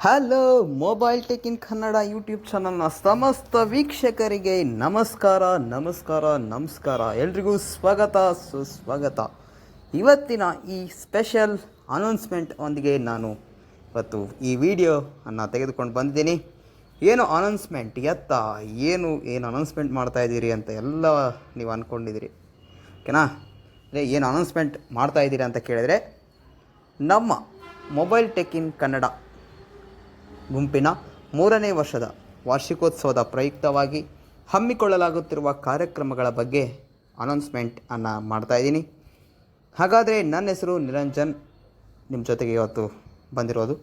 Hello mobile tech in Kannada YouTube ಚಾನಲ್ನ ಸಮಸ್ತ ವೀಕ್ಷಕರಿಗೆ ನಮಸ್ಕಾರ ನಮಸ್ಕಾರ ನಮಸ್ಕಾರ. ಎಲ್ರಿಗೂ ಸ್ವಾಗತ, ಸುಸ್ವಾಗತ. ಇವತ್ತಿನ ಈ ಸ್ಪೆಷಲ್ ಅನೌನ್ಸ್ಮೆಂಟ್ ಒಂದಿಗೆ ನಾನು ಇವತ್ತು ಈ ವಿಡಿಯೋ ಅನ್ನು ತೆಗೆದುಕೊಂಡು ಬಂದಿದ್ದೀನಿ. ಏನು ಅನೌನ್ಸ್ಮೆಂಟ್ ಎತ್ತ, ಏನು ಏನು ಅನೌನ್ಸ್ಮೆಂಟ್ ಮಾಡ್ತಾ ಇದ್ದೀರಿ ಅಂತ ಎಲ್ಲ ನೀವು ಅಂದ್ಕೊಂಡಿದ್ದೀರಿ ಓಕೆನಾ? ಅಂದರೆ ಏನು ಅನೌನ್ಸ್ಮೆಂಟ್ ಮಾಡ್ತಾ ಇದ್ದೀರಿ ಅಂತ ಕೇಳಿದರೆ ನಮ್ಮ ಮೊಬೈಲ್ ಟೆಕ್ ಇನ್ ಕನ್ನಡ ಗುಂಪಿನ ಮೂರನೇ ವರ್ಷದ ವಾರ್ಷಿಕೋತ್ಸವದ ಪ್ರಯುಕ್ತವಾಗಿ ಹಮ್ಮಿಕೊಳ್ಳಲಾಗುತ್ತಿರುವ ಕಾರ್ಯಕ್ರಮಗಳ ಬಗ್ಗೆ ಅನೌನ್ಸ್ಮೆಂಟ್ ಅನ್ನು ಮಾಡ್ತಾ ಇದ್ದೀನಿ. ಹಾಗಾದರೆ ನನ್ನ ಹೆಸರು ನಿರಂಜನ್. ನಿಮ್ಮ ಜೊತೆಗೆ ಇವತ್ತು ಬಂದಿರೋದು.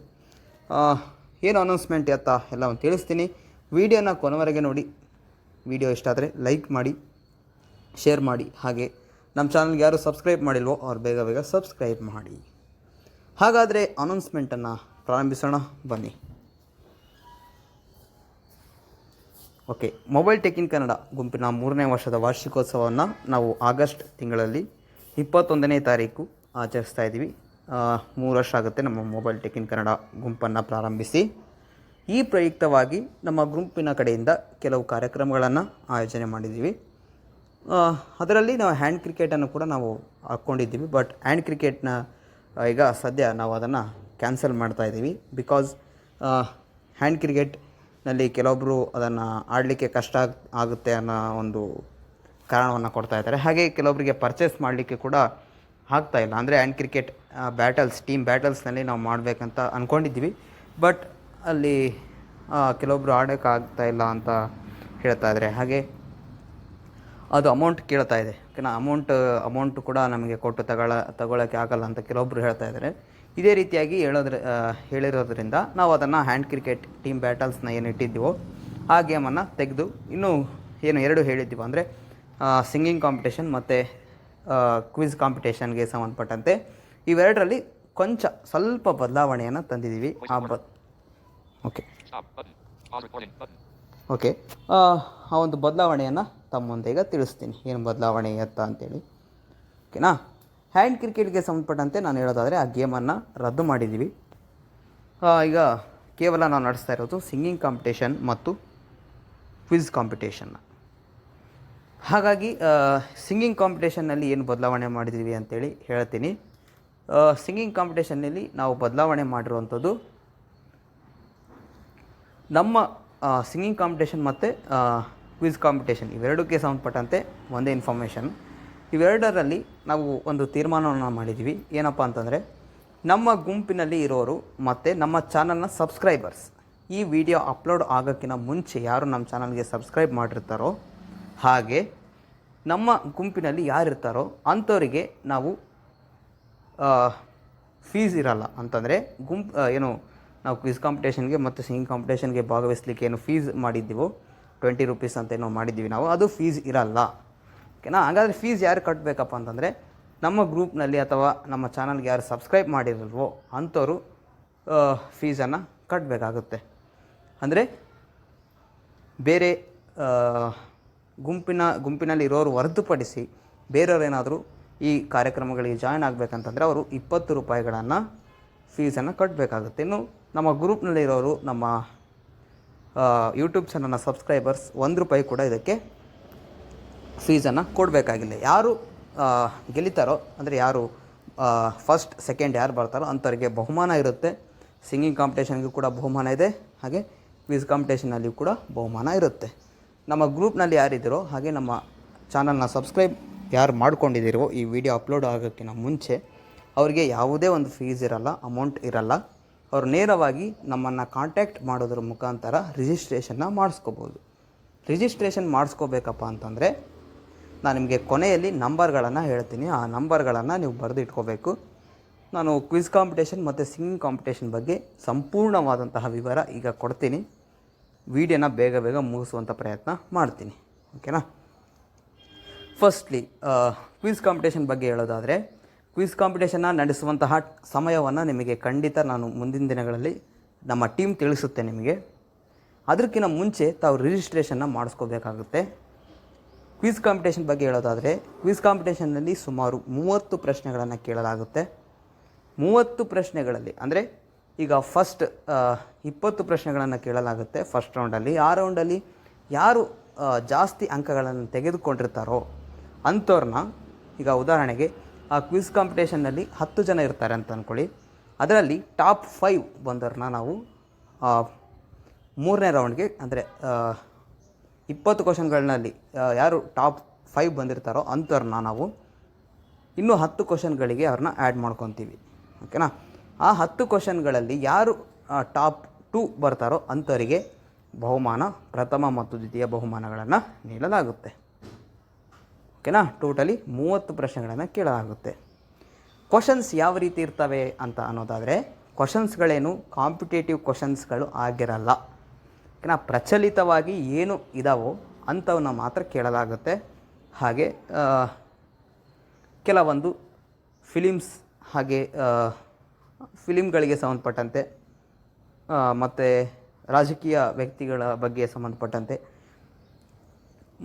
ಏನು ಅನೌನ್ಸ್ಮೆಂಟ್ ಎತ್ತ ಎಲ್ಲವನ್ನು ತಿಳಿಸ್ತೀನಿ. ವಿಡಿಯೋನ ಕೊನೆವರೆಗೆ ನೋಡಿ. ವಿಡಿಯೋ ಇಷ್ಟ ಆದರೆ ಲೈಕ್ ಮಾಡಿ, ಶೇರ್ ಮಾಡಿ. ಹಾಗೆ ನಮ್ಮ ಚಾನಲ್ಗೆ ಯಾರು ಸಬ್ಸ್ಕ್ರೈಬ್ ಮಾಡಿಲ್ವೋ ಅವ್ರು ಬೇಗ ಬೇಗ ಸಬ್ಸ್ಕ್ರೈಬ್ ಮಾಡಿ. ಹಾಗಾದರೆ ಅನೌನ್ಸ್ಮೆಂಟನ್ನು ಪ್ರಾರಂಭಿಸೋಣ, ಬನ್ನಿ. Okay mobile tech in Kannada ಗುಂಪಿನ ಮೂರನೇ ವರ್ಷದ ವಾರ್ಷಿಕೋತ್ಸವವನ್ನು ನಾವು ಆಗಸ್ಟ್ ತಿಂಗಳಲ್ಲಿ ಇಪ್ಪತ್ತೊಂದನೇ ತಾರೀಕು ಆಚರಿಸ್ತಾ ಇದ್ದೀವಿ. ಮೂರು ವರ್ಷ ಆಗುತ್ತೆ ನಮ್ಮ ಮೊಬೈಲ್ ಟೆಕ್ ಇನ್ ಕನ್ನಡ ಗುಂಪನ್ನು ಪ್ರಾರಂಭಿಸಿ. ಈ ಪ್ರಯುಕ್ತವಾಗಿ ನಮ್ಮ ಗುಂಪಿನ ಕಡೆಯಿಂದ ಕೆಲವು ಕಾರ್ಯಕ್ರಮಗಳನ್ನು ಆಯೋಜನೆ ಮಾಡಿದ್ದೀವಿ. ಅದರಲ್ಲಿ ನಾವು ಹ್ಯಾಂಡ್ ಕ್ರಿಕೆಟನ್ನು ಕೂಡ ನಾವು ಹಾಕ್ಕೊಂಡಿದ್ದೀವಿ ಬಟ್ ಹ್ಯಾಂಡ್ ಕ್ರಿಕೆಟ್ನ ಈಗ ಸದ್ಯ ನಾವು ಅದನ್ನು ಕ್ಯಾನ್ಸಲ್ ಮಾಡ್ತಾ ಇದ್ದೀವಿ. ಬಿಕಾಸ್ ಹ್ಯಾಂಡ್ ಕ್ರಿಕೆಟ್ನಲ್ಲಿ ಕೆಲವೊಬ್ಬರು ಅದನ್ನು ಆಡಲಿಕ್ಕೆ ಕಷ್ಟ ಆಗುತ್ತೆ ಅನ್ನೋ ಒಂದು ಕಾರಣವನ್ನು ಕೊಡ್ತಾ ಇದ್ದಾರೆ. ಹಾಗೆ ಕೆಲವೊಬ್ಬರಿಗೆ ಪರ್ಚೇಸ್ ಮಾಡಲಿಕ್ಕೆ ಕೂಡ ಆಗ್ತಾ ಇಲ್ಲ. ಅಂದರೆ ಹ್ಯಾಂಡ್ ಕ್ರಿಕೆಟ್ ಬ್ಯಾಟಲ್ಸ್ ಟೀಮ್ ಬ್ಯಾಟಲ್ಸ್ನಲ್ಲಿ ನಾವು ಮಾಡಬೇಕಂತ ಅಂದ್ಕೊಂಡಿದ್ದೀವಿ ಬಟ್ ಅಲ್ಲಿ ಕೆಲವೊಬ್ಬರು ಆಡೋಕ್ಕಾಗ್ತಾ ಇಲ್ಲ ಅಂತ ಹೇಳ್ತಾ ಇದ್ದಾರೆ. ಹಾಗೆ ಅದು ಅಮೌಂಟ್ ಕೇಳ್ತಾ ಇದೆ. ಓಕೆನಾ? ಅಮೌಂಟ್ ಅಮೌಂಟ್ ಕೂಡ ನಮಗೆ ಕೊಟ್ಟು ತಗೊಳ ತಗೊಳ್ಳೋಕ್ಕೆ ಆಗಲ್ಲ ಅಂತ ಕೆಲವೊಬ್ಬರು ಹೇಳ್ತಾ ಇದ್ದಾರೆ ಇದೇ ರೀತಿಯಾಗಿ ಹೇಳೋದ್ರ ಹೇಳಿರೋದ್ರಿಂದ ನಾವು ಅದನ್ನು ಹ್ಯಾಂಡ್ ಕ್ರಿಕೆಟ್ ಟೀಮ್ ಬ್ಯಾಟಲ್ಸ್ನ ಏನು ಇಟ್ಟಿದ್ದೀವೋ ಆ ಗೇಮನ್ನು ತೆಗೆದು ಇನ್ನೂ ಏನು ಎರಡು ಹೇಳಿದ್ದೀವಿ ಅಂದರೆ ಸಿಂಗಿಂಗ್ ಕಾಂಪಿಟೇಷನ್ ಮತ್ತು ಕ್ವಿಜ್ ಕಾಂಪಿಟೇಷನ್ಗೆ ಸಂಬಂಧಪಟ್ಟಂತೆ ಇವೆರಡರಲ್ಲಿ ಕೊಂಚ ಸ್ವಲ್ಪ ಬದಲಾವಣೆಯನ್ನು ತಂದಿದ್ದೀವಿ. ಆ ಬ ಓಕೆ. ಓಕೆ. ಆ ಒಂದು ಬದಲಾವಣೆಯನ್ನು ತಮ್ಮ ಮುಂದೆ ಈಗ ತಿಳಿಸ್ತೀನಿ. ಏನು ಬದಲಾವಣೆ ಎತ್ತ ಅಂತೇಳಿ. ಓಕೆನಾ? ಹ್ಯಾಂಡ್ ಕ್ರಿಕೆಟ್ಗೆ ಸಂಬಂಧಪಟ್ಟಂತೆ ನಾನು ಹೇಳೋದಾದರೆ, ಆ ಗೇಮನ್ನು ರದ್ದು ಮಾಡಿದ್ದೀವಿ ಈಗ ಕೇವಲ ನಾವು ನಡೆಸ್ತಾ ಇರೋದು ಸಿಂಗಿಂಗ್ ಕಾಂಪಿಟೇಷನ್ ಮತ್ತು ಕ್ವಿಜ್ ಕಾಂಪಿಟೇಷನ್ನ ಹಾಗಾಗಿ ಸಿಂಗಿಂಗ್ ಕಾಂಪಿಟೇಷನ್ನಲ್ಲಿ ಏನು ಬದಲಾವಣೆ ಮಾಡಿದ್ದೀವಿ ಅಂತೇಳಿ ಹೇಳ್ತೀನಿ. ಸಿಂಗಿಂಗ್ ಕಾಂಪಿಟೇಷನ್ನಲ್ಲಿ ನಾವು ಬದಲಾವಣೆ ಮಾಡಿರುವಂಥದ್ದು ನಮ್ಮ ಸಿಂಗಿಂಗ್ ಕಾಂಪಿಟೇಷನ್ ಮತ್ತು ಕ್ವಿಜ್ ಕಾಂಪಿಟೇಷನ್ ಇವೆರಡಕ್ಕೆ ಸಂಬಂಧಪಟ್ಟಂತೆ ಒಂದೇ ಇನ್ಫಾರ್ಮೇಷನ್ ಇವೆರಡರಲ್ಲಿ ನಾವು ಒಂದು ತೀರ್ಮಾನವನ್ನು ಮಾಡಿದ್ದೀವಿ ಏನಪ್ಪ ಅಂತಂದರೆ, ನಮ್ಮ ಗುಂಪಿನಲ್ಲಿ ಇರೋರು ಮತ್ತು ನಮ್ಮ ಚಾನಲ್ನ ಸಬ್ಸ್ಕ್ರೈಬರ್ಸ್ ಈ ವಿಡಿಯೋ ಅಪ್ಲೋಡ್ ಆಗೋಕ್ಕಿಂತ ಮುಂಚೆ ಯಾರು ನಮ್ಮ ಚಾನಲ್ಗೆ ಸಬ್ಸ್ಕ್ರೈಬ್ ಮಾಡಿರ್ತಾರೋ, ಹಾಗೆ ನಮ್ಮ ಗುಂಪಿನಲ್ಲಿ ಯಾರಿರ್ತಾರೋ ಅಂಥವರಿಗೆ ನಾವು ಫೀಸ್ ಇರಲ್ಲ. ಅಂತಂದರೆ, ಗುಂಪು ಏನು, ನಾವು ಕ್ವಿಜ್ ಕಾಂಪಿಟೇಷನ್ಗೆ ಮತ್ತು ಸಿಂಗಿಂಗ್ ಕಾಂಪಿಟೇಷನ್ಗೆ ಭಾಗವಹಿಸ್ಲಿಕ್ಕೆ ಏನು ಫೀಸ್ ಮಾಡಿದ್ದೀವೋ ಟ್ವೆಂಟಿ ರುಪೀಸ್ ಅಂತ ಏನೋ ಮಾಡಿದ್ದೀವಿ ನಾವು, ಅದು ಫೀಸ್ ಇರಲ್ಲ. ಓಕೆನಾ? ಹಾಗಾದರೆ ಫೀಸ್ ಯಾರು ಕಟ್ಟಬೇಕಪ್ಪ ಅಂತಂದರೆ, ನಮ್ಮ ಗ್ರೂಪ್ನಲ್ಲಿ ಅಥವಾ ನಮ್ಮ ಚಾನಲ್ಗೆ ಯಾರು ಸಬ್ಸ್ಕ್ರೈಬ್ ಮಾಡಿರಲ್ವೋ ಅಂಥವರು ಫೀಸನ್ನು ಕಟ್ಟಬೇಕಾಗುತ್ತೆ ಅಂದರೆ ಬೇರೆ ಗುಂಪಿನ, ಗುಂಪಿನಲ್ಲಿ ಇರೋರು ಹೊರತುಪಡಿಸಿ ಬೇರೆಯವರೇನಾದರೂ ಈ ಕಾರ್ಯಕ್ರಮಗಳಿಗೆ ಜಾಯ್ನ್ ಆಗಬೇಕಂತಂದರೆ ಅವರು ಇಪ್ಪತ್ತು ರೂಪಾಯಿಗಳನ್ನು ಫೀಸನ್ನು ಕಟ್ಟಬೇಕಾಗುತ್ತೆ ಇನ್ನು ನಮ್ಮ ಗ್ರೂಪ್ನಲ್ಲಿರೋರು ನಮ್ಮ ಯೂಟ್ಯೂಬ್ ಚಾನಲ್ನ ಸಬ್ಸ್ಕ್ರೈಬರ್ಸ್ ಒಂದು ರೂಪಾಯಿ ಕೂಡ ಇದಕ್ಕೆ ಫೀಸನ್ನು ಕೊಡಬೇಕಾಗಿಲ್ಲ. ಯಾರು ಗೆಲಿತಾರೋ ಗೆಲ್ಲಿತಾರೋ, ಅಂದರೆ ಯಾರು ಫಸ್ಟ್ ಸೆಕೆಂಡ್ ಯಾರು ಬರ್ತಾರೋ ಅಂಥವ್ರಿಗೆ ಬಹುಮಾನ ಇರುತ್ತೆ. ಸಿಂಗಿಂಗ್ ಕಾಂಪಿಟೇಷನ್ಗೂ ಕೂಡ ಬಹುಮಾನ ಇದೆ. ಹಾಗೆ ಕ್ವಿಜ್ ಕಾಂಪಿಟೇಷನಲ್ಲಿಯೂ ಕೂಡ ಬಹುಮಾನ ಇರುತ್ತೆ. ನಮ್ಮ ಗ್ರೂಪ್ನಲ್ಲಿ ಯಾರಿದ್ದೀರೋ, ಹಾಗೆ ನಮ್ಮ ಚಾನಲ್ನ ಸಬ್ಸ್ಕ್ರೈಬ್ ಯಾರು ಮಾಡ್ಕೊಂಡಿದ್ದೀರೋ ಈ ವಿಡಿಯೋ ಅಪ್ಲೋಡ್ ಆಗೋಕ್ಕಿಂತ ಮುಂಚೆ ಅವರಿಗೆ ಯಾವುದೇ ಒಂದು ಫೀಸ್ ಇರಲ್ಲ ಅಮೌಂಟ್ ಇರಲ್ಲ. ಅವರು ನೇರವಾಗಿ ನಮ್ಮನ್ನು ಕಾಂಟ್ಯಾಕ್ಟ್ ಮಾಡೋದ್ರ ಮುಖಾಂತರ ರಿಜಿಸ್ಟ್ರೇಷನ್ನ ಮಾಡಿಸ್ಕೋಬೋದು. ರಿಜಿಸ್ಟ್ರೇಷನ್ ಮಾಡಿಸ್ಕೋಬೇಕಪ್ಪ ಅಂತಂದರೆ ನಾನು ನಿಮಗೆ ಕೊನೆಯಲ್ಲಿ ನಂಬರ್ಗಳನ್ನು ಹೇಳ್ತೀನಿ. ಆ ನಂಬರ್ಗಳನ್ನು ನೀವು ಬರೆದು ಇಟ್ಕೋಬೇಕು ನಾನು ಕ್ವಿಜ್ ಕಾಂಪಿಟೇಷನ್ ಮತ್ತು ಸಿಂಗಿಂಗ್ ಕಾಂಪಿಟೇಷನ್ ಬಗ್ಗೆ ಸಂಪೂರ್ಣವಾದಂತಹ ವಿವರ ಈಗ ಕೊಡ್ತೀನಿ. ವಿಡಿಯೋನ ಬೇಗ ಬೇಗ ಮುಗಿಸುವಂಥ ಪ್ರಯತ್ನ ಮಾಡ್ತೀನಿ. ಓಕೆನಾ ಫಸ್ಟ್ಲಿ ಕ್ವಿಜ್ ಕಾಂಪಿಟೇಷನ್ ಬಗ್ಗೆ ಹೇಳೋದಾದರೆ ಕ್ವಿಜ್ ಕಾಂಪಿಟೇಷನ್ನ ನಡೆಸುವಂತಹ ಸಮಯವನ್ನು ನಿಮಗೆ ಖಂಡಿತ ನಾನು ಮುಂದಿನ ದಿನಗಳಲ್ಲಿ ನಮ್ಮ ಟೀಮ್ ತಿಳಿಸುತ್ತೆ ನಿಮಗೆ. ಅದಕ್ಕಿಂತ ಮುಂಚೆ ತಾವು ರಿಜಿಸ್ಟ್ರೇಷನ್ನ ಮಾಡಿಸ್ಕೋಬೇಕಾಗುತ್ತೆ. ಕ್ವಿಜ್ ಕಾಂಪಿಟೇಷನ್ ಬಗ್ಗೆ ಹೇಳೋದಾದರೆ ಕ್ವಿಸ್ ಕಾಂಪಿಟೇಷನ್ನಲ್ಲಿ ಸುಮಾರು ಮೂವತ್ತು ಪ್ರಶ್ನೆಗಳನ್ನು ಕೇಳಲಾಗುತ್ತೆ. ಮೂವತ್ತು ಪ್ರಶ್ನೆಗಳಲ್ಲಿ, ಅಂದರೆ ಈಗ ಫಸ್ಟ್ ಇಪ್ಪತ್ತು ಪ್ರಶ್ನೆಗಳನ್ನು ಕೇಳಲಾಗುತ್ತೆ ಫಸ್ಟ್ ರೌಂಡಲ್ಲಿ ಆ ರೌಂಡಲ್ಲಿ ಯಾರು ಜಾಸ್ತಿ ಅಂಕಗಳನ್ನು ತೆಗೆದುಕೊಂಡಿರ್ತಾರೋ ಅಂಥವ್ರನ್ನ ಈಗ ಉದಾಹರಣೆಗೆ ಆ ಕ್ವಿಜ್ ಕಾಂಪಿಟೇಷನ್ನಲ್ಲಿ ಹತ್ತು ಜನ ಇರ್ತಾರೆ ಅಂತ ಅಂದ್ಕೊಳ್ಳಿ ಅದರಲ್ಲಿ ಟಾಪ್ ಫೈವ್ ಬಂದವ್ರನ್ನ ನಾವು ಮೂರನೇ ರೌಂಡ್ಗೆ, ಅಂದರೆ ಇಪ್ಪತ್ತು ಕ್ವಶನ್ಗಳಲ್ಲಿ ಯಾರು ಟಾಪ್ ಫೈವ್ ಬಂದಿರ್ತಾರೋ ಅಂಥವ್ರನ್ನ ನಾವು ಇನ್ನೂ ಹತ್ತು ಕ್ವಶನ್ಗಳಿಗೆ ಅವ್ರನ್ನ ಆ್ಯಡ್ ಮಾಡ್ಕೊತೀವಿ. ಓಕೆನಾ? ಆ ಹತ್ತು ಕ್ವಶನ್ಗಳಲ್ಲಿ ಯಾರು ಟಾಪ್ ಟು ಬರ್ತಾರೋ ಅಂಥವರಿಗೆ ಬಹುಮಾನ, ಪ್ರಥಮ ಮತ್ತು ದ್ವಿತೀಯ ಬಹುಮಾನಗಳನ್ನು ನೀಡಲಾಗುತ್ತೆ. ಓಕೆನಾ? ಟೋಟಲಿ ಮೂವತ್ತು ಪ್ರಶ್ನೆಗಳನ್ನು ಕೇಳಲಾಗುತ್ತೆ. ಕ್ವಶನ್ಸ್ ಯಾವ ರೀತಿ ಇರ್ತವೆ ಅಂತ ಅನ್ನೋದಾದರೆ ಕ್ವಶನ್ಸ್ಗಳೇನು ಕಾಂಪಿಟೇಟಿವ್ ಕ್ವಶನ್ಸ್ಗಳು ಆಗಿರಲ್ಲ. ಓಕೆನಾ? ಪ್ರಚಲಿತವಾಗಿ ಏನು ಇದಾವೋ ಅಂಥವನ್ನ ಮಾತ್ರ ಕೇಳಲಾಗುತ್ತೆ. ಹಾಗೆ ಕೆಲವೊಂದು ಫಿಲಿಮ್ಸ್ ಹಾಗೆ ಫಿಲಿಮ್ಗಳಿಗೆ ಸಂಬಂಧಪಟ್ಟಂತೆ ಮತ್ತು ರಾಜಕೀಯ ವ್ಯಕ್ತಿಗಳ ಬಗ್ಗೆ ಸಂಬಂಧಪಟ್ಟಂತೆ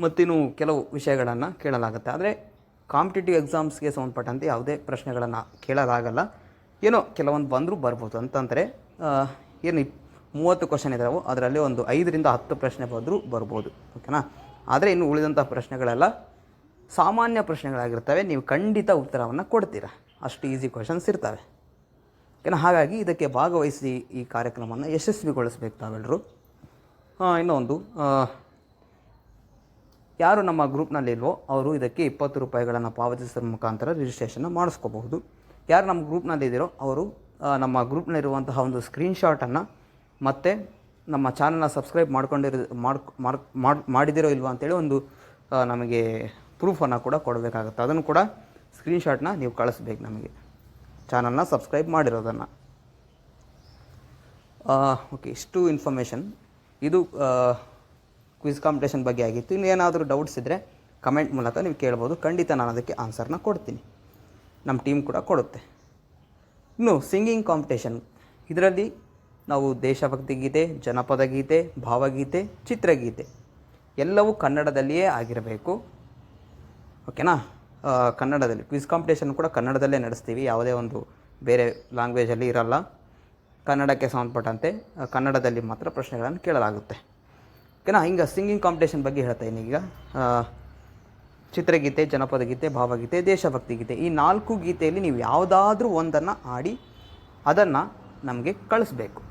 ಮತ್ತಿನ್ನು ಕೆಲವು ವಿಷಯಗಳನ್ನು ಕೇಳಲಾಗುತ್ತೆ. ಆದರೆ ಕಾಂಪಿಟೇಟಿವ್ ಎಕ್ಸಾಮ್ಸ್ಗೆ ಸಂಬಂಧಪಟ್ಟಂತೆ ಯಾವುದೇ ಪ್ರಶ್ನೆಗಳನ್ನು ಕೇಳಲಾಗಲ್ಲ. ಏನೋ ಕೆಲವೊಂದು ಬಂದರೂ ಬರ್ಬೋದು. ಅಂತಂದರೆ ಏನು ಮೂವತ್ತು ಕ್ವಶನ್ ಇದ್ದಾವೋ ಅದರಲ್ಲಿ ಒಂದು ಐದರಿಂದ ಹತ್ತು ಪ್ರಶ್ನೆ ಬಂದರೂ ಬರ್ಬೋದು. ಓಕೆನಾ? ಆದರೆ ಇನ್ನು ಉಳಿದಂಥ ಪ್ರಶ್ನೆಗಳೆಲ್ಲ ಸಾಮಾನ್ಯ ಪ್ರಶ್ನೆಗಳಾಗಿರ್ತವೆ. ನೀವು ಖಂಡಿತ ಉತ್ತರವನ್ನು ಕೊಡ್ತೀರಾ? ಅಷ್ಟು ಈಸಿ ಕ್ವಶನ್ಸ್ ಇರ್ತವೆ. ಓಕೆನಾ? ಹಾಗಾಗಿ ಇದಕ್ಕೆ ಭಾಗವಹಿಸಿ ಈ ಕಾರ್ಯಕ್ರಮವನ್ನು ಯಶಸ್ವಿಗೊಳಿಸ್ಬೇಕು ತಾವೆಲ್ಲರೂ ಇನ್ನೊಂದು ಯಾರು ನಮ್ಮ ಗ್ರೂಪ್ನಲ್ಲಿಲ್ವೋ ಅವರು ಇದಕ್ಕೆ ಇಪ್ಪತ್ತು ರೂಪಾಯಿಗಳನ್ನು ಪಾವತಿಸುವ ಮುಖಾಂತರ ರಿಜಿಸ್ಟ್ರೇಷನ್ನ ಮಾಡಿಸ್ಕೋಬಹುದು. ಯಾರು ನಮ್ಮ ಗ್ರೂಪ್ನಲ್ಲಿದ್ದೀರೋ ಅವರು ನಮ್ಮ ಗ್ರೂಪ್ನಲ್ಲಿರುವಂತಹ ಒಂದು ಸ್ಕ್ರೀನ್ಶಾಟನ್ನು ಮತ್ತು ನಮ್ಮ ಚಾನಲ್ನ ಸಬ್ಸ್ಕ್ರೈಬ್ ಮಾಡ್ಕೊಂಡಿರೋ ಮಾಡ್ ಮಾಡ್- ಮಾಡ್, ಮಾಡಿದಿರೋ ಇಲ್ವೋ ಅಂತೇಳಿ ಒಂದು ನಮಗೆ ಪ್ರೂಫನ್ನು ಕೂಡ ಕೊಡಬೇಕಾಗುತ್ತೆ. ಅದನ್ನು ಕೂಡ ಸ್ಕ್ರೀನ್ಶಾಟ್ನ ನೀವು ಕಳಿಸ್ಬೇಕು ನಮಗೆ. ಚಾನಲ್ನ ಸಬ್ಸ್ಕ್ರೈಬ್ ಮಾಡಿರೋದನ್ನು. ಓಕೆ ಇಷ್ಟು ಇನ್ಫಾರ್ಮೇಷನ್ ಇದು ಕ್ವಿಜ್ ಕಾಂಪಿಟೇಷನ್ ಬಗ್ಗೆ ಆಗಿತ್ತು. ಇನ್ನೇನಾದರೂ ಡೌಟ್ಸ್ ಇದ್ದರೆ ಕಮೆಂಟ್ ಮೂಲಕ ನೀವು ಕೇಳ್ಬೋದು. ಖಂಡಿತ ನಾನು ಅದಕ್ಕೆ ಆನ್ಸರ್ನ ಕೊಡ್ತೀನಿ. ನಮ್ಮ ಟೀಮ್ ಕೂಡ ಕೊಡುತ್ತೆ. ಇನ್ನು ಸಿಂಗಿಂಗ್ ಕಾಂಪಿಟೇಷನ್ ಇದರಲ್ಲಿ ನಾವು ದೇಶಭಕ್ತಿ ಗೀತೆ, ಜನಪದ ಗೀತೆ, ಭಾವಗೀತೆ, ಚಿತ್ರಗೀತೆ ಎಲ್ಲವೂ ಕನ್ನಡದಲ್ಲಿಯೇ ಆಗಿರಬೇಕು. ಓಕೆನಾ ಕನ್ನಡದಲ್ಲಿ. ಕ್ವಿಸ್ ಕಾಂಪಿಟೇಷನ್ ಕೂಡ ಕನ್ನಡದಲ್ಲೇ ನಡೆಸ್ತೀವಿ. ಯಾವುದೇ ಒಂದು ಬೇರೆ ಲ್ಯಾಂಗ್ವೇಜಲ್ಲಿ ಇರಲ್ಲ. ಕನ್ನಡಕ್ಕೆ ಸಂಬಂಧಪಟ್ಟಂತೆ ಕನ್ನಡದಲ್ಲಿ ಮಾತ್ರ ಪ್ರಶ್ನೆಗಳನ್ನು ಕೇಳಲಾಗುತ್ತೆ. ಓಕೆನಾ ಹಿಂಗೆ ಸಿಂಗಿಂಗ್ ಕಾಂಪಿಟೇಷನ್ ಬಗ್ಗೆ ಹೇಳ್ತಾ ಇದ್ದೀನಿ ಈಗ. ಚಿತ್ರಗೀತೆ ಜನಪದ ಗೀತೆ ಭಾವಗೀತೆ ದೇಶಭಕ್ತಿ ಗೀತೆ ಈ ನಾಲ್ಕು ಗೀತೆಯಲ್ಲಿ ನೀವು ಯಾವುದಾದ್ರೂ ಒಂದನ್ನು ಆಡಿ ಅದನ್ನು ನಮಗೆ ಕಳಿಸ್ಬೇಕು.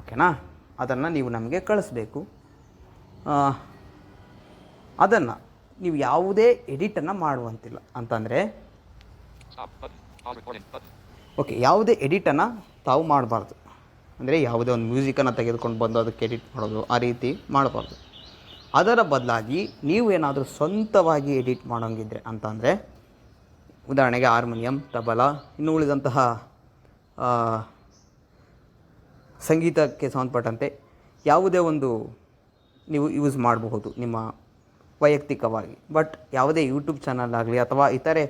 ಓಕೆನಾ? ಅದನ್ನು ನೀವು ನಮಗೆ ಕಳಿಸ್ಬೇಕು. ಅದನ್ನು ನೀವು ಯಾವುದೇ ಎಡಿಟನ್ನು ಮಾಡುವಂತಿಲ್ಲ. ಅಂತಂದರೆ ಓಕೆ ಯಾವುದೇ ಎಡಿಟನ್ನು ತಾವು ಮಾಡಬಾರ್ದು. ಅಂದರೆ ಯಾವುದೇ ಒಂದು ಮ್ಯೂಸಿಕನ್ನು ತೆಗೆದುಕೊಂಡು ಬಂದು ಅದಕ್ಕೆ ಎಡಿಟ್ ಮಾಡೋದು, ಆ ರೀತಿ ಮಾಡಬಾರ್ದು. ಅದರ ಬದಲಾಗಿ ನೀವು ಏನಾದರೂ ಸ್ವಂತವಾಗಿ ಎಡಿಟ್ ಮಾಡೋಂಗಿದ್ರೆ ಅಂತಂದರೆ ಉದಾಹರಣೆಗೆ ಹಾರ್ಮೋನಿಯಂ ತಬಲ ಇನ್ನು ಉಳಿದಂತಹ ಸಂಗೀತಕ್ಕೆ ಸಂಬಂಧಪಟ್ಟಂತೆ ಯಾವುದೇ ಒಂದು ನೀವು ಯೂಸ್ ಮಾಡಬಹುದು ನಿಮ್ಮ ವೈಯಕ್ತಿಕವಾಗಿ. ಬಟ್ ಯಾವುದೇ ಯೂಟ್ಯೂಬ್ ಚಾನಲ್ ಆಗಲಿ ಅಥವಾ ಇತರೆ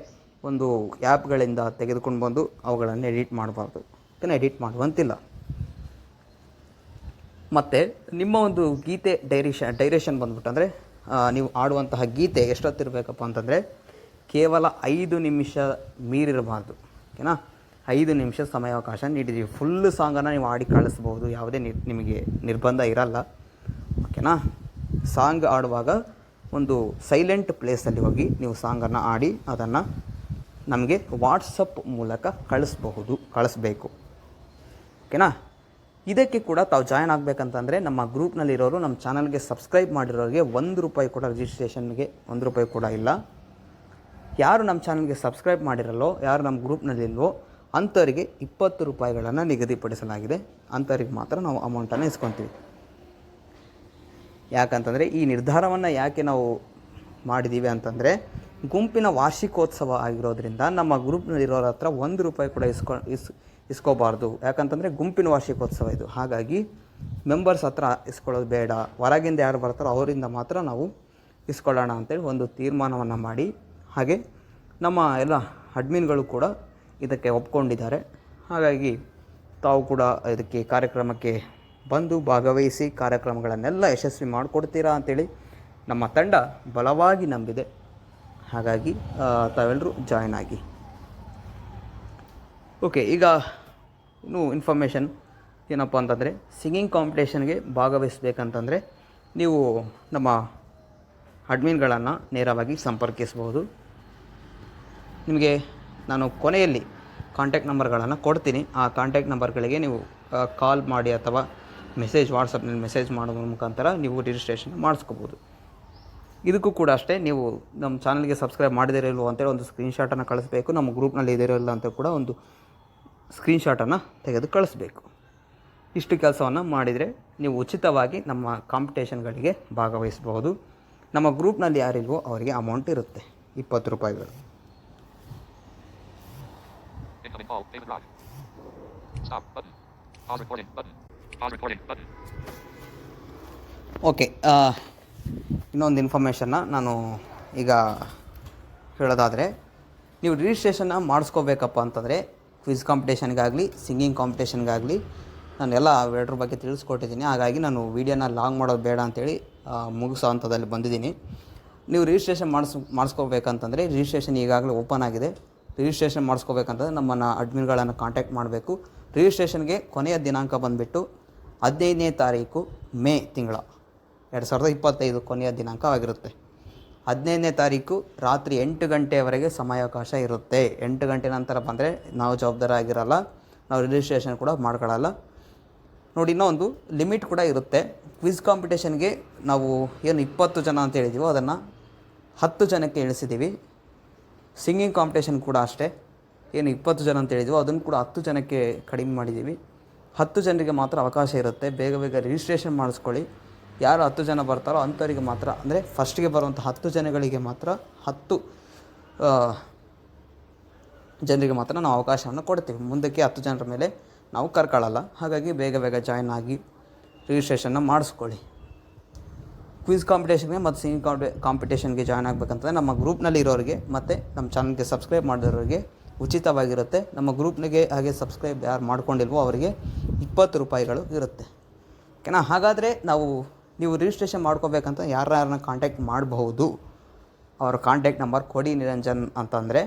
ಒಂದು ಆ್ಯಪ್ಗಳಿಂದ ತೆಗೆದುಕೊಂಡು ಬಂದು ಅವುಗಳನ್ನು ಎಡಿಟ್ ಮಾಡಬಾರ್ದು. ಇದನ್ನು ಎಡಿಟ್ ಮಾಡುವಂತಿಲ್ಲ. ಮತ್ತು ನಿಮ್ಮ ಒಂದು ಗೀತೆ ಡೈರೇಷನ್ ಡೈರೇಷನ್ ಬಂದ್ಬಿಟ್ಟು ಅಂದರೆ ನೀವು ಆಡುವಂತಹ ಗೀತೆ ಎಷ್ಟೊತ್ತಿರಬೇಕಪ್ಪ ಅಂತಂದರೆ, ಕೇವಲ ಐದು ನಿಮಿಷ ಮೀರಿರಬಾರ್ದು, ಓಕೆನಾ? ಐದು ನಿಮಿಷ ಸಮಯಾವಕಾಶ ನೀಡಿದ್ದೀವಿ. ಫುಲ್ ಸಾಂಗನ್ನು ನೀವು ಆಡಿ ಕಳಿಸ್ಬೋದು. ಯಾವುದೇ ನಿಮಗೆ ನಿರ್ಬಂಧ ಇರಲ್ಲ, ಓಕೆನಾ? ಸಾಂಗ್ ಆಡುವಾಗ ಒಂದು ಸೈಲೆಂಟ್ ಪ್ಲೇಸಲ್ಲಿ ಹೋಗಿ ನೀವು ಸಾಂಗನ್ನು ಆಡಿ ಅದನ್ನು ನಮಗೆ ವಾಟ್ಸಪ್ ಮೂಲಕ ಕಳಿಸ್ಬಹುದು, ಕಳಿಸ್ಬೇಕು, ಓಕೆನಾ? ಇದಕ್ಕೆ ಕೂಡ ತಾವು ಜಾಯ್ನ್ ಆಗಬೇಕಂತಂದರೆ ನಮ್ಮ ಗ್ರೂಪ್ನಲ್ಲಿರೋರು ನಮ್ಮ ಚಾನಲ್ಗೆ ಸಬ್ಸ್ಕ್ರೈಬ್ ಮಾಡಿರೋರಿಗೆ ಒಂದು ರೂಪಾಯಿ ಕೂಡ ರಿಜಿಸ್ಟ್ರೇಷನ್ಗೆ ಒಂದು ರೂಪಾಯಿ ಕೂಡ ಇಲ್ಲ. ಯಾರು ನಮ್ಮ ಚಾನಲ್ಗೆ ಸಬ್ಸ್ಕ್ರೈಬ್ ಮಾಡಿರಲ್ಲೋ, ಯಾರು ನಮ್ಮ ಗ್ರೂಪ್ನಲ್ಲಿಲ್ವೋ ಅಂಥವರಿಗೆ ಇಪ್ಪತ್ತು ರೂಪಾಯಿಗಳನ್ನು ನಿಗದಿಪಡಿಸಲಾಗಿದೆ. ಅಂಥವ್ರಿಗೆ ಮಾತ್ರ ನಾವು ಅಮೌಂಟನ್ನು ಇಸ್ಕೊತೀವಿ. ಯಾಕಂತಂದರೆ ಈ ನಿರ್ಧಾರವನ್ನು ಯಾಕೆ ನಾವು ಮಾಡಿದ್ದೀವಿ ಅಂತಂದರೆ, ಗುಂಪಿನ ವಾರ್ಷಿಕೋತ್ಸವ ಆಗಿರೋದ್ರಿಂದ ನಮ್ಮ ಗ್ರೂಪ್ನಲ್ಲಿರೋರ ಹತ್ರ ಒಂದು ರೂಪಾಯಿ ಕೂಡ ಇಸ್ಕೊ ಇಸ್ ಇಸ್ಕೋಬಾರ್ದು. ಯಾಕಂತಂದರೆ ಗುಂಪಿನ ವಾರ್ಷಿಕೋತ್ಸವ ಇದು. ಹಾಗಾಗಿ ಮೆಂಬರ್ಸ್ ಹತ್ರ ಇಸ್ಕೊಳ್ಳೋದು ಬೇಡ. ಹೊರಗಿಂದ ಯಾರು ಬರ್ತಾರೋ ಅವರಿಂದ ಮಾತ್ರ ನಾವು ಇಸ್ಕೊಳ್ಳೋಣ ಅಂತೇಳಿ ಒಂದು ತೀರ್ಮಾನವನ್ನು ಮಾಡಿ. ಹಾಗೆ ನಮ್ಮ ಎಲ್ಲ ಅಡ್ಮಿನ್ಗಳು ಕೂಡ ಇದಕ್ಕೆ ಒಪ್ಕೊಂಡಿದ್ದಾರೆ. ಹಾಗಾಗಿ ತಾವು ಕೂಡ ಇದಕ್ಕೆ ಕಾರ್ಯಕ್ರಮಕ್ಕೆ ಬಂದು ಭಾಗವಹಿಸಿ ಕಾರ್ಯಕ್ರಮಗಳನ್ನೆಲ್ಲ ಯಶಸ್ವಿ ಮಾಡಿಕೊಡ್ತೀರಾ ಅಂತೇಳಿ ನಮ್ಮ ತಂಡ ಬಲವಾಗಿ ನಂಬಿದೆ. ಹಾಗಾಗಿ ತಾವೆಲ್ಲರೂ ಜಾಯ್ನ್ ಆಗಿ. ಓಕೆ ಈಗ ಇನ್ನೂ ಇನ್ಫಾರ್ಮೇಷನ್ ಏನಪ್ಪ ಅಂತಂದರೆ ಸಿಂಗಿಂಗ್ ಕಾಂಪಿಟೇಷನ್ಗೆ ಭಾಗವಹಿಸಬೇಕಂತಂದರೆ ನೀವು ನಮ್ಮ ಅಡ್ಮಿನ್ಗಳನ್ನು ನೇರವಾಗಿ ಸಂಪರ್ಕಿಸಬಹುದು. ನಿಮಗೆ ನಾನು ಕೊನೆಯಲ್ಲಿ ಕಾಂಟ್ಯಾಕ್ಟ್ ನಂಬರ್ಗಳನ್ನು ಕೊಡ್ತೀನಿ. ಆ ಕಾಂಟ್ಯಾಕ್ಟ್ ನಂಬರ್ಗಳಿಗೆ ನೀವು ಕಾಲ್ ಮಾಡಿ ಅಥವಾ ಮೆಸೇಜ್ ವಾಟ್ಸಪ್ನಲ್ಲಿ ಮೆಸೇಜ್ ಮಾಡೋದ್ರ ಮುಖಾಂತರ ನೀವು ರಿಜಿಸ್ಟ್ರೇಷನ್ ಮಾಡಿಸ್ಕೋಬೋದು ಇದಕ್ಕೂ ಕೂಡ ಅಷ್ಟೇ, ನೀವು ನಮ್ಮ ಚಾನಲ್ಗೆ ಸಬ್ಸ್ಕ್ರೈಬ್ ಮಾಡಿದಿರೋ ಇಲ್ವೋ ಅಂತೇಳಿ ಒಂದು ಸ್ಕ್ರೀನ್ಶಾಟನ್ನು ಕಳಿಸ್ಬೇಕು. ನಮ್ಮ ಗ್ರೂಪ್ನಲ್ಲಿ ಇದಿರೋ ಅಂತ ಕೂಡ ಒಂದು ಸ್ಕ್ರೀನ್ಶಾಟನ್ನು ತೆಗೆದು ಕಳಿಸ್ಬೇಕು ಇಷ್ಟು ಕೆಲಸವನ್ನು ಮಾಡಿದರೆ ನೀವು ಉಚಿತವಾಗಿ ನಮ್ಮ ಕಾಂಪಿಟೇಷನ್ಗಳಿಗೆ ಭಾಗವಹಿಸಬಹುದು ನಮ್ಮ ಗ್ರೂಪ್ನಲ್ಲಿ ಯಾರಿಲ್ವೋ ಅವರಿಗೆ ಅಮೌಂಟ್ ಇರುತ್ತೆ, ಇಪ್ಪತ್ತು ರೂಪಾಯಿಗಳು. ಓಕೆ ಇನ್ನೊಂದು ಇನ್ಫಾರ್ಮೇಷನ್ನ ನಾನು ಈಗ ಹೇಳೋದಾದರೆ, ನೀವು ರಿಜಿಸ್ಟ್ರೇಷನ್ನ ಮಾಡಿಸ್ಕೋಬೇಕಪ್ಪ ಅಂತಂದರೆ ಕ್ವಿಜ್ ಕಾಂಪಿಟೇಷನ್ಗಾಗಲಿ ಸಿಂಗಿಂಗ್ ಕಾಂಪಿಟೇಷನ್ಗಾಗಲಿ ನಾನು ಎಲ್ಲ ಎರಡರ ಬಗ್ಗೆ ತಿಳಿಸ್ಕೊಟ್ಟಿದ್ದೀನಿ. ಹಾಗಾಗಿ ನಾನು ವೀಡಿಯೋನ ಲಾಂಗ್ ಮಾಡೋದು ಬೇಡ ಅಂತೇಳಿ ಮುಗಿಸೋ ಹಂತದಲ್ಲಿ ಬಂದಿದ್ದೀನಿ. ನೀವು ರಿಜಿಸ್ಟ್ರೇಷನ್ ಮಾಡಿಸ್, ಮಾಡಿಸ್ಕೋಬೇಕಂತಂದರೆ ರಿಜಿಸ್ಟ್ರೇಷನ್ ಈಗಾಗಲೇ ಓಪನ್ ಆಗಿದೆ. ರಿಜಿಸ್ಟ್ರೇಷನ್ ಮಾಡಿಸ್ಕೋಬೇಕಂತಂದರೆ ನಮ್ಮನ್ನು ಅಡ್ಮಿನ್ಗಳನ್ನು ಕಾಂಟ್ಯಾಕ್ಟ್ ಮಾಡಬೇಕು. ರಿಜಿಸ್ಟ್ರೇಷನ್ಗೆ ಕೊನೆಯ ದಿನಾಂಕ ಬಂದುಬಿಟ್ಟು ಹದಿನೈದನೇ ತಾರೀಕು ಮೇ ತಿಂಗಳ. ಎರಡು ಸಾವಿರದ ಇಪ್ಪತ್ತೈದು ಕೊನೆಯ ದಿನಾಂಕ ಆಗಿರುತ್ತೆ ಹದಿನೈದನೇ ತಾರೀಕು ರಾತ್ರಿ ಎಂಟು ಗಂಟೆಯವರೆಗೆ ಸಮಯಾವಕಾಶ ಇರುತ್ತೆ. ಎಂಟು ಗಂಟೆ ನಂತರ ಬಂದರೆ ನಾವು ಜವಾಬ್ದಾರ ಆಗಿರಲ್ಲ ನಾವು ರಿಜಿಸ್ಟ್ರೇಷನ್ ಕೂಡ ಮಾಡ್ಕೊಳ್ಳಲ್ಲ ನೋಡಿ ಇನ್ನೂ ಒಂದು ಲಿಮಿಟ್ ಕೂಡ ಇರುತ್ತೆ. ಕ್ವಿಜ್ ಕಾಂಪಿಟೇಷನ್ಗೆ ನಾವು ಏನು ಇಪ್ಪತ್ತು ಜನ ಅಂತ ಹೇಳಿದ್ದೀವೋ ಅದನ್ನು ಹತ್ತು ಜನಕ್ಕೆ ಇಳಿಸಿದ್ದೀವಿ ಸಿಂಗಿಂಗ್ ಕಾಂಪಿಟೇಷನ್ ಕೂಡ ಅಷ್ಟೇ. ಏನು ಇಪ್ಪತ್ತು ಜನ ಅಂತ ಹೇಳಿದ್ವೋ ಅದನ್ನು ಕೂಡ ಹತ್ತು ಜನಕ್ಕೆ ಕಡಿಮೆ ಮಾಡಿದ್ದೀವಿ ಹತ್ತು ಜನರಿಗೆ ಮಾತ್ರ ಅವಕಾಶ ಇರುತ್ತೆ. ಬೇಗ ಬೇಗ ರಿಜಿಸ್ಟ್ರೇಷನ್ ಮಾಡಿಸ್ಕೊಳ್ಳಿ. ಯಾರು ಹತ್ತು ಜನ ಬರ್ತಾರೋ ಅಂಥವರಿಗೆ ಮಾತ್ರ, ಅಂದರೆ ಫಸ್ಟ್ಗೆ ಬರುವಂಥ ಹತ್ತು ಜನಗಳಿಗೆ ಮಾತ್ರ ಹತ್ತು ಜನರಿಗೆ ಮಾತ್ರ ನಾವು ಅವಕಾಶವನ್ನು ಕೊಡ್ತೀವಿ. ಮುಂದಕ್ಕೆ ಹತ್ತು ಜನರ ಮೇಲೆ ನಾವು ಕರ್ಕೊಳ್ಳಲ್ಲ. ಹಾಗಾಗಿ ಬೇಗ ಬೇಗ ಜಾಯ್ನ್ ಆಗಿ ರಿಜಿಸ್ಟ್ರೇಷನ್ನ ಮಾಡಿಸ್ಕೊಳ್ಳಿ. ಕ್ವಿಜ್ ಕಾಂಪಿಟೇಷನ್ಗೆ ಮತ್ತು ಸಿಂಗಿಂಗ್ ಕಾಂಪಿ ಕಾಂಪಿಟೇಷನ್ಗೆ ಜಾಯ್ನ್ ಆಗಬೇಕಂತಂದರೆ ನಮ್ಮ ಗ್ರೂಪ್ನಲ್ಲಿ ಇರೋರಿಗೆ ಮತ್ತು ನಮ್ಮ ಚಾನಲ್ಗೆ ಸಬ್ಸ್ಕ್ರೈಬ್ ಮಾಡಿರೋರಿಗೆ ಉಚಿತವಾಗಿರುತ್ತೆ. ನಮ್ಮ ಗ್ರೂಪ್ನಿಗೆ ಹಾಗೆ ಸಬ್ಸ್ಕ್ರೈಬ್ ಯಾರು ಮಾಡ್ಕೊಂಡಿಲ್ವೋ ಅವರಿಗೆ ಇಪ್ಪತ್ತು ರೂಪಾಯಿಗಳು ಇರುತ್ತೆ. ಓಕೆನಾ? ಹಾಗಾದರೆ ನಾವು ನೀವು ರಿಜಿಸ್ಟ್ರೇಷನ್ ಮಾಡ್ಕೋಬೇಕಂತ ಯಾರ್ಯಾರನ್ನ ಕಾಂಟ್ಯಾಕ್ಟ್ ಮಾಡಬಹುದು ಅವರ ಕಾಂಟ್ಯಾಕ್ಟ್ ನಂಬರ್ ಕೊಡಿ ನಿರಂಜನ್ ಅಂತಂದರೆ.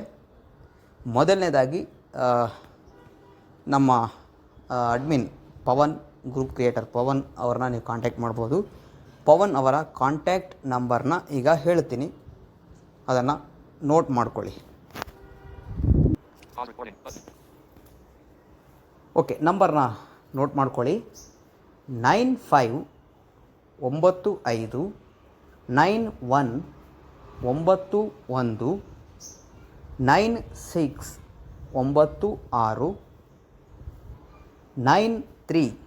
ಮೊದಲನೇದಾಗಿ ನಮ್ಮ admin Pavan group creator Pavan ಅವ್ರನ್ನ ನೀವು ಕಾಂಟ್ಯಾಕ್ಟ್ ಮಾಡ್ಬೋದು. ಪವನ್ ಅವರ ಕಾಂಟ್ಯಾಕ್ಟ್ ನಂಬರ್ನ ಈಗ ಹೇಳ್ತೀನಿ. ಅದನ್ನು ನೋಟ್ ಮಾಡ್ಕೊಳ್ಳಿ. ಓಕೆ ನಂಬರ್ನ ನೋಟ್ ಮಾಡ್ಕೊಳ್ಳಿ. ನೈನ್ ಫೈವ್ ಒಂಬತ್ತು ಐದು, ನೈನ್ ಒನ್, ಒಂಬತ್ತು ಒಂದು, ನೈನ್ ಸಿಕ್ಸ್, ಒಂಬತ್ತು ಆರು, ನೈನ್ ತ್ರೀ,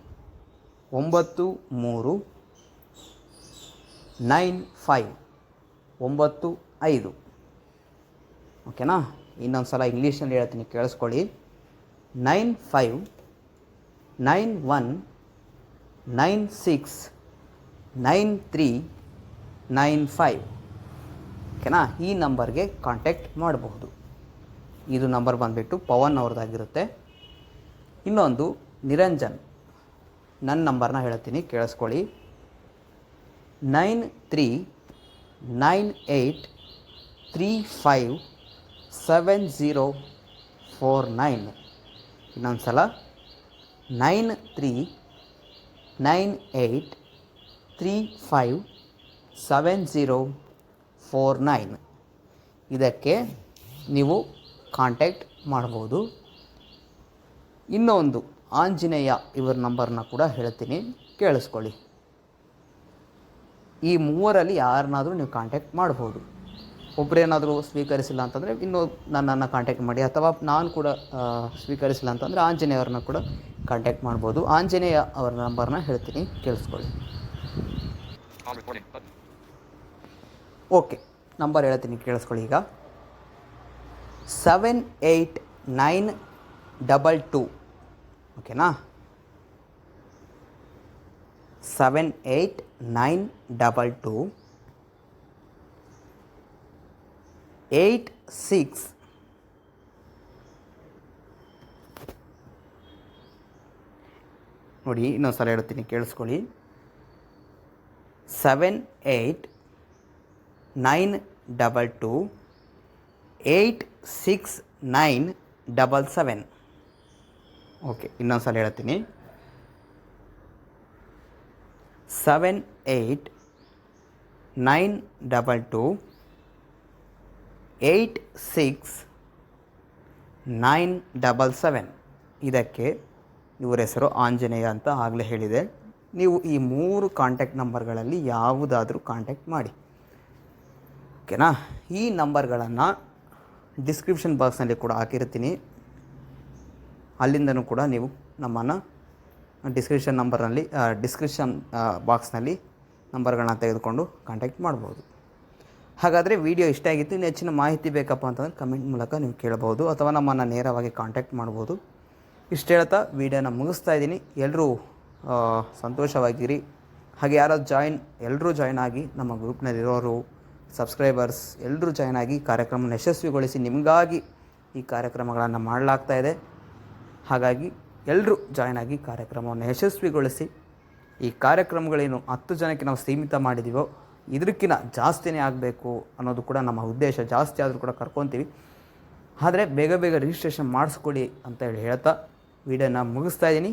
ಒಂಬತ್ತು ಮೂರು, ನೈನ್ ಫೈವ್, ಒಂಬತ್ತು ಐದು. ಓಕೆನಾ? ಇನ್ನೊಂದು ಸಲ ಇಂಗ್ಲೀಷ್ನಲ್ಲಿ ಹೇಳ್ತೀನಿ, ಕೇಳಿಸ್ಕೊಳ್ಳಿ. Nine five, nine one, nine six nine three nine five. ಓಕೆನಾ? ಈ ನಂಬರ್ಗೆ ಕಾಂಟ್ಯಾಕ್ಟ್ ಮಾಡಬಹುದು. ಇದು ನಂಬರ್ ಬಂದುಬಿಟ್ಟು ಪವನ್ ಅವ್ರದ್ದಾಗಿರುತ್ತೆ. ಇನ್ನೊಂದು ನಿರಂಜನ್. ನನ್ನ ನಂಬರ್ನ ಹೇಳ್ತೀನಿ, ಕೇಳಿಸ್ಕೊಳ್ಳಿ. Nine three nine eight three five seven zero four nine. ಇನ್ನೊಂದು ಸಲ nine three nine eight three five seven zero four nine ಇದಕ್ಕೆ ನೀವು ಕಾಂಟ್ಯಾಕ್ಟ್ ಮಾಡ್ಬೋದು ಇನ್ನೊಂದು ಆಂಜನೇಯ ಇವರ ನಂಬರ್ನ ಕೂಡ ಹೇಳ್ತೀನಿ. ಕೇಳಿಸ್ಕೊಳ್ಳಿ. ಈ ಮೂವರಲ್ಲಿ ಯಾರನ್ನಾದರೂ ನೀವು ಕಾಂಟ್ಯಾಕ್ಟ್ ಮಾಡ್ಬೋದು ಒಬ್ಬರೇನಾದರೂ ಸ್ವೀಕರಿಸಿಲ್ಲ ಅಂತಂದರೆ ಇನ್ನೂ ನನ್ನನ್ನು ಕಾಂಟ್ಯಾಕ್ಟ್ ಮಾಡಿ, ಅಥವಾ ನಾನು ಕೂಡ ಸ್ವೀಕರಿಸಿಲ್ಲ ಅಂತಂದರೆ ಆಂಜನೇಯ ಅವ್ರನ್ನ ಕೂಡ ಕಾಂಟ್ಯಾಕ್ಟ್ ಮಾಡ್ಬೋದು ಆಂಜನೇಯ ಅವರ ನಂಬರ್ನ ಹೇಳ್ತೀನಿ. ಕೇಳಿಸ್ಕೊಳ್ಳಿ. ಓಕೆ ನಂಬರ್ ಹೇಳ್ತೀನಿ, ಕೇಳಿಸ್ಕೊಳ್ಳಿ ಈಗ. Seven eight nine double two ಓಕೆನಾ seven eight nine double two eight six ನೋಡಿ ಇನ್ನೊಂದು ಸಲ ಹೇಳ್ತೀನಿ, ಕೇಳಿಸ್ಕೊಳ್ಳಿ. Seven eight nine double two eight six nine double seven okay ಇನ್ನೊಂದು ಸಲ ಹೇಳ್ತೀನಿ. Seven eight nine double two eight six nine double seven ಇದಕ್ಕೆ ಇವರ ಹೆಸರು ಆಂಜನೇಯ ಅಂತ ಆಗಲೇ ಹೇಳಿದೆ. ನೀವು ಈ ಮೂರು ಕಾಂಟ್ಯಾಕ್ಟ್ ನಂಬರ್ಗಳಲ್ಲಿ ಯಾವುದಾದ್ರೂ ಕಾಂಟ್ಯಾಕ್ಟ್ ಮಾಡಿ. ಓಕೆನಾ ಈ ನಂಬರ್ಗಳನ್ನು ಡಿಸ್ಕ್ರಿಪ್ಷನ್ ಬಾಕ್ಸ್ನಲ್ಲಿ ಕೂಡ ಹಾಕಿರ್ತೀನಿ. ಅಲ್ಲಿಂದನೂ ಕೂಡ ನೀವು ನಮ್ಮನ್ನು ಡಿಸ್ಕ್ರಿಪ್ಷನ್ ನಂಬರ್ನಲ್ಲಿ ಡಿಸ್ಕ್ರಿಪ್ಷನ್ ಬಾಕ್ಸ್ನಲ್ಲಿ ನಂಬರ್ಗಳನ್ನ ತೆಗೆದುಕೊಂಡು ಕಾಂಟ್ಯಾಕ್ಟ್ ಮಾಡ್ಬೋದು. ಹಾಗಾದರೆ ವಿಡಿಯೋ ಇಷ್ಟ ಆಗಿತ್ತು, ಇನ್ನು ಹೆಚ್ಚಿನ ಮಾಹಿತಿ ಬೇಕಪ್ಪ ಅಂತಂದರೆ ಕಮೆಂಟ್ ಮೂಲಕ ನೀವು ಕೇಳ್ಬೋದು ಅಥವಾ ನಮ್ಮನ್ನು ನೇರವಾಗಿ ಕಾಂಟ್ಯಾಕ್ಟ್ ಮಾಡ್ಬೋದು. ಇಷ್ಟು ಹೇಳ್ತಾ ವಿಡಿಯೋನ ಮುಗಿಸ್ತಾ ಇದ್ದೀನಿ. ಎಲ್ಲರೂ ಸಂತೋಷವಾಗಿರಿ. ಹಾಗೆ ಯಾರಾದ್ರು ಜಾಯಿನ್ ಎಲ್ಲರೂ ಜಾಯ್ನ್ ಆಗಿ ನಮ್ಮ ಗ್ರೂಪ್ನಲ್ಲಿರೋರು ಸಬ್ಸ್ಕ್ರೈಬರ್ಸ್ ಎಲ್ಲರೂ ಜಾಯ್ನ್ ಆಗಿ ಕಾರ್ಯಕ್ರಮ ಯಶಸ್ವಿಗೊಳಿಸಿ ನಿಮಗಾಗಿ ಈ ಕಾರ್ಯಕ್ರಮಗಳನ್ನು ಮಾಡಲಾಗ್ತಾ ಇದೆ. ಹಾಗಾಗಿ ಎಲ್ಲರೂ ಜಾಯ್ನ್ ಆಗಿ ಕಾರ್ಯಕ್ರಮವನ್ನು ಯಶಸ್ವಿಗೊಳಿಸಿ. ಈ ಕಾರ್ಯಕ್ರಮಗಳೇನು ಹತ್ತು ಜನಕ್ಕೆ ನಾವು ಸೀಮಿತ ಮಾಡಿದ್ದೀವೋ ಇದಕ್ಕಿಂತ ಜಾಸ್ತಿನೇ ಆಗಬೇಕು ಅನ್ನೋದು ಕೂಡ ನಮ್ಮ ಉದ್ದೇಶ. ಜಾಸ್ತಿ ಆದರೂ ಕೂಡ ಕರ್ಕೊತೀವಿ. ಆದರೆ ಬೇಗ ಬೇಗ ರಿಜಿಸ್ಟ್ರೇಷನ್ ಮಾಡಿಸ್ಕೊಡಿ ಅಂತ ಹೇಳಿ ಹೇಳ್ತಾ, ವಿಡಿಯೋನ ಮುಗಿಸ್ತಾ ಇದ್ದೀನಿ.